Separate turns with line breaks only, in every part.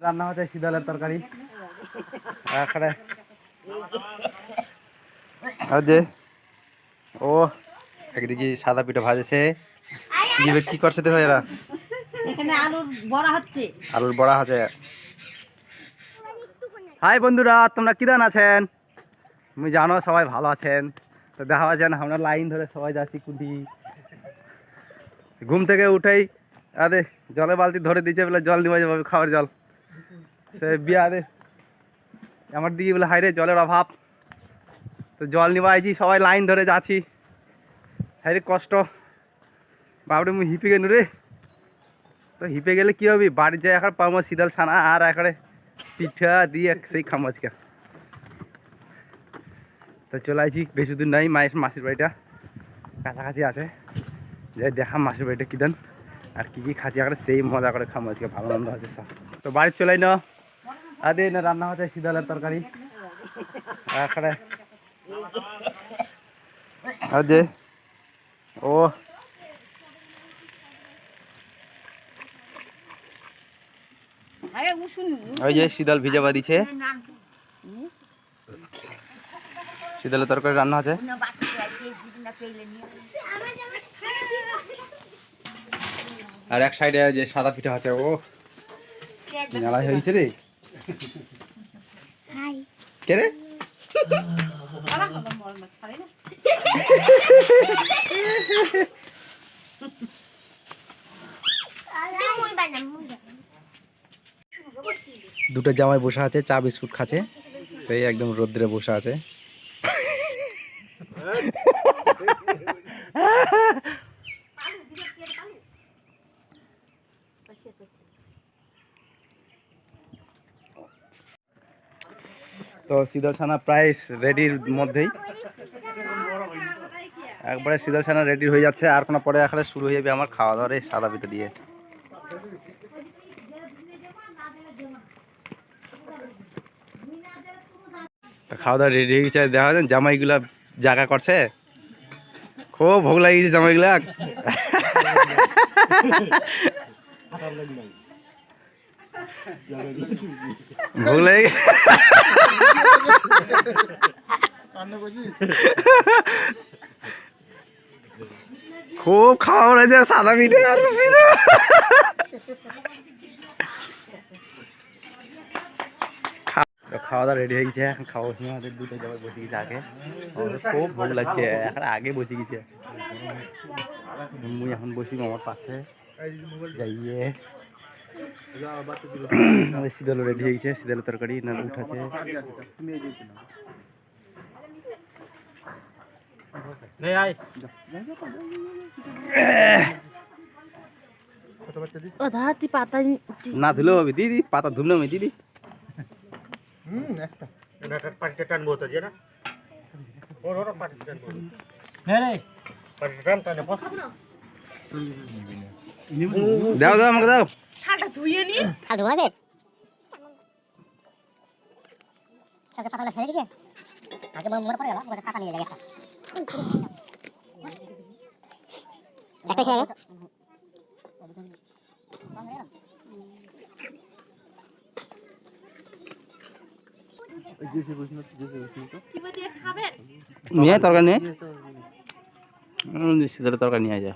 রান্না হচ্ছে শীতলের তরকারি। যে ও একদিকে সাদা পিঠা ভাজেছে। কি করছে তো এরা?
এখানে আলুর বড়া হচ্ছে।
আলুর বড়া আছে হাই বন্ধুরা তোমরা কিদান আছেন? তুমি জানো সবাই ভালো আছেন। তো দেখা যান আমরা লাইন ধরে সবাই যাচ্ছি কুটি ঘুম থেকে উঠেই আরে জলের বালতি ধরে দিয়েছে বলে জল নিয়ে যাবে খাওয়ার জল। সে বিয়া দে। আমার দিকে বলে হাইরে জলের অভাব। তো জল নিবা আইছি সবাই লাইন ধরে যাচ্ছি। হাইরে কষ্ট। বাবরে মুই হিপে গেলু রে। তো হিপে গেলে কি হবে? বাড়ির যায় এখন পাবো শীতল ছানা, আর এখানে পিঠা দিয়ে সেই খাম আজকে। তো চলে আসছি বেশি দূর নাই, মায়ের মাসির বাড়িটা। কাছাকাছি আছে। যাই দেখাম মাসির বাড়িটা কী দেন, আর কি কি খাচ্ছি এখানে সেই মজা করে খাম আজকে, ভালো হচ্ছে সব। তো বাড়ি চলাই না আদে না রান্না হচ্ছে শীতলের তরকারি। আর যে ও। ওই যে শীতল ভিজাবা দিছে। শীতলের তরকারি রান্না আছে আর এক সাইডে যে সাদা পিঠা আছে ও। মেলা হয়েছে রে। কে রে? দুটো জামাই বসে আছে চা বিস্কুট খাচ্ছে। সেই একদম রোদ্রে বসে আছে। তো শীতল ছানা প্রায় রেডির মধ্যেই। একবারে শীতল ছানা রেডি হয়ে যাচ্ছে, আর কোনো পরে এখানে শুরু হয়ে যাবে আমার খাওয়া দাওয়ার এই সাদা পিঠা দিয়ে। খাওয়া দাওয়া রেডি হয়ে গেছে, দেখা যায় জামাইগুলা জায়গা করছে। খুব ভোগ লাগিয়েছে জামাইগুলা। ভোগ লাগে খুব খাওয়া হয়েছে, সাদা পিঠে আর খাওয়া দাওয়া রেডি হয়ে গেছে। এখন খাওয়ার সময় আমাদের দুটো জায়গায় বসে গেছে আগে। আমাদের খুব ভোগ লাগছে, এখন আগে বসে গেছে। মুই এখন বসি আমার পাশে। যাইয়ে আমাদের শীতল রেডি হয়ে গেছে শীতল তরকারি না উঠাছে না ধুলেও হবে দিদি পাতা ধুমলে হবে দিদি
পাটিটা টানবো তো যে না? ওর ওর পাটিটা টানবো পাটিটা টান টানে বস।
দাও দাও আমাকে দাও।
থালটা ধুইয়ে নি
খাল ধোয়াবে সাথে পাতাগুলো ছেড়ে দিছে আগে মনে মনে পড়ে গেল ওটা কাটা নিয়ে যাবে একটা একটা খেয়ে গে।
নিয়ে আয় তরকারি নিয়ে আয়। উম, শীতলের তরকারি নিয়ে যা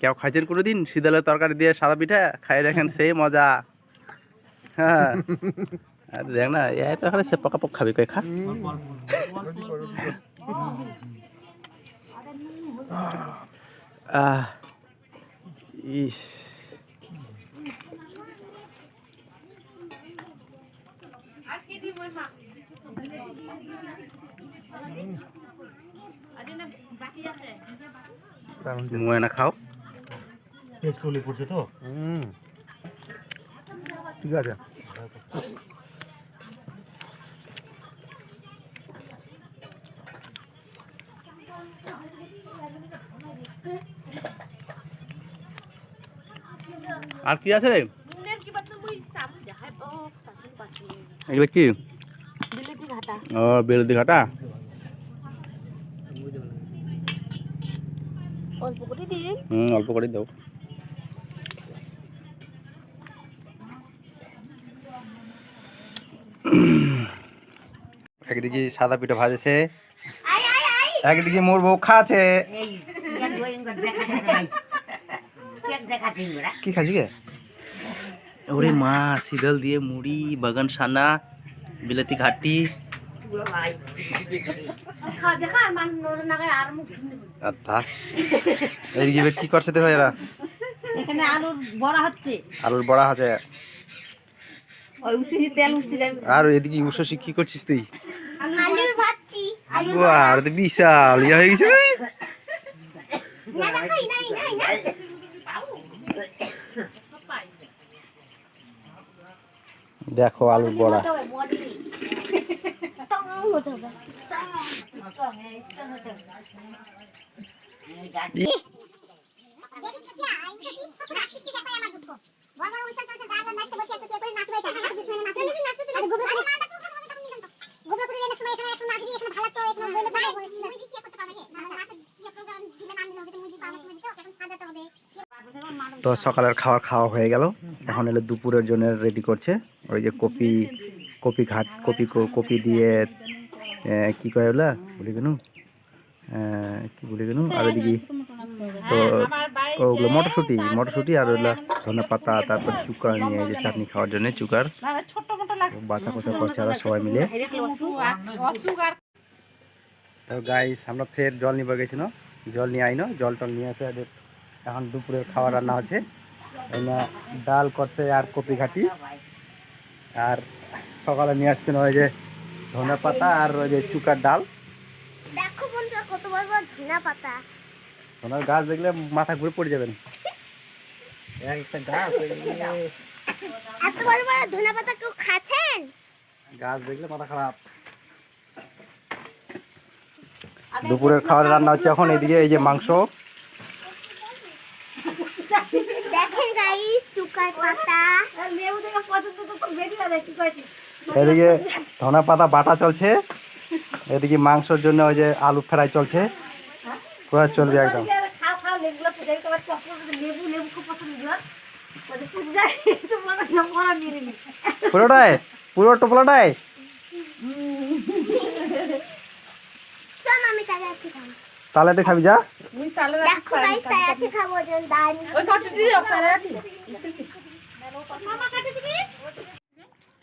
কেউ খাইছেন কোনো দিন শীতলের তরকারি দিয়ে সাদা পিঠা? খাই দেখেন সেই মজা। হ্যাঁ। আর দেখ না এই তো এখানে সে পকা পক খাবি কই খা। আহ ইস। ময়না খাও।
পেট চলে পড়ছে তো?
ঠিক আছে। আর কি আছে রে? এগুলো কি?
ঘাটা।
ও বেলদি ঘাটা?
অল্প করে দিয়ে
হুম অল্প করে দাও একদিকে সাদা পিঠা ভাজেছে একদিকে মোর বউ খাচ্ছে। কি খাচ্ছি গে? ওরে মা সিদল দিয়ে মুড়ি বাগান সানা বিলাতি ঘাটি। কি করছে ভাই এরা?
এখানে আলুর বড়া হচ্ছে।
আলুর বড়া
যাবে।
আর এদিকে উষসী কি করছিস তুই? আর তো বিশাল ইয়ে হয়ে গেছে। দেখো আলুর বড়া। তো সকালের খাওয়া খাওয়া হয়ে গেল। এখন এলো দুপুরের জন্য রেডি করছে। ওই যে কপি কপি ঘাট কপি কো- কপি দিয়ে কি কয় ওগুলা বলি কেন কি বলি কেন আর ওইদিকে তো ওগুলো মটরশুঁটি মটরশুঁটি আর ওগুলা ধনে পাতা তারপর চুকা নিয়ে এই যে চাটনি খাওয়ার জন্য চুকার। বাসা কোচা করছে আর সবাই মিলে। তো গাইস আমরা ফের জল নিবে গেছিল জল নিয়ে আইনো জল টল নিয়ে আসে এখন দুপুরে খাওয়া রান্না হচ্ছে। না ডাল করতে আর কপি ঘাটি। আর সকালে নিয়ে আসছেন ওই যে ধনে পাতা আর ওই যে চুকার ডাল।
দেখো বন্ধুরা কত বড় বড় ধনা পাতা।
ধনের গাছ দেখলে মাথা ঘুরে পড়ে যাবেন। একটা গাছ
এত বড় বড় ধনা পাতা কেউ খাচ্ছেন?
গাছ দেখলে মাথা খারাপ। দুপুরের খাবার রান্না হচ্ছে এখন এদিকে এই যে মাংস।
দেখেন গাইস শুকার পাতা।
তো বেরিয়ে কি
এদিকে ধনে পাতা বাটা চলছে। এদিকে মাংসর জন্য ওই যে আলু ফ্রাই চলছে। পুরো চলবে একদম। পুরোটাই? পুরো টোপলাটাই?
আজকে খাব
যা।
খাব জন দান
ওই কাটি দিয়ে প্যারাটি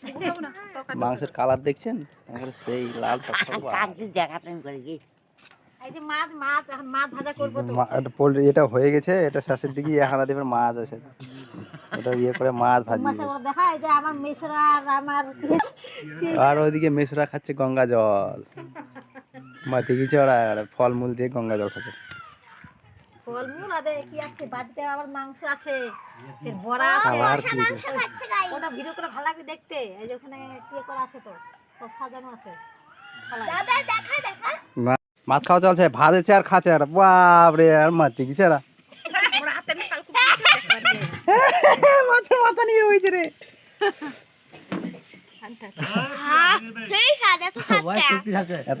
মাংসের কালার দেখছেন? সেই লাল টকটক
এই যে মাছ মাছ এখন মাছ ভাজা করব তো।
পোলট্রি এটা হয়ে গেছে এটা শেষের দিকে এখন দেবের মাছ আছে। ওটা ইয়ে করে মাছ ভাজি।
আর
ওইদিকে মেসরা খাচ্ছে গঙ্গা জল। মাটি গেছে ওরা আর ফলমূল দিয়ে গঙ্গা জল খাচ্ছে।
ফলমূল আদে কি আছে বাড়িতে আবার মাংস আছে? ফের বড়া আছে।
কি? হয়েছে?
খাচ্ছে গাইস
ওটা ভিডিও করে ভালো লাগবে দেখতে। এই যে ওখানে কি করা আছে তো? সব সাজানো আছে।
দাদা দেখা দেখা।
মাছ খাওয়া চলছে ভাজেছে আর খাচ্ছে আর। বাপরে আর মাটি গেছে আর মাছের মাথা নিয়ে হয়েছে রে।
স্বাদ এত
এত